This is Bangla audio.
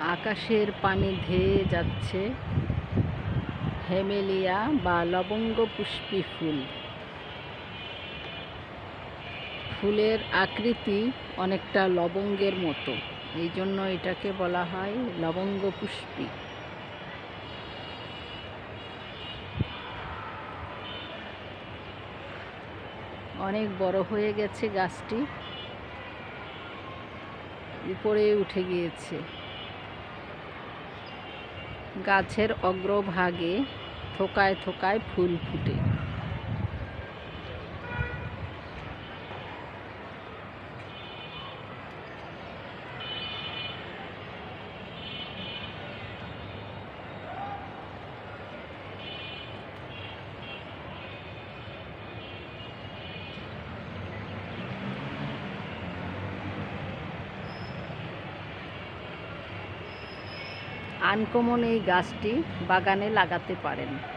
আকাশের পানি ধেয়ে যাচ্ছে। হেমেলিয়া বা লবঙ্গ পুষ্পী ফুল। ফুলের আকৃতি অনেকটা লবঙ্গের মতো। এই জন্য এটাকে বলা হয় লবঙ্গ পুষ্পী। অনেক বড় হয়ে গেছে গাছটি। উপরে উঠে গিয়েছে। গাছের অগ্রভাগে থোকায় থোকায় ফুল ফুটে। আনকমন এই গাছটি বাগানে লাগাতে পারেন।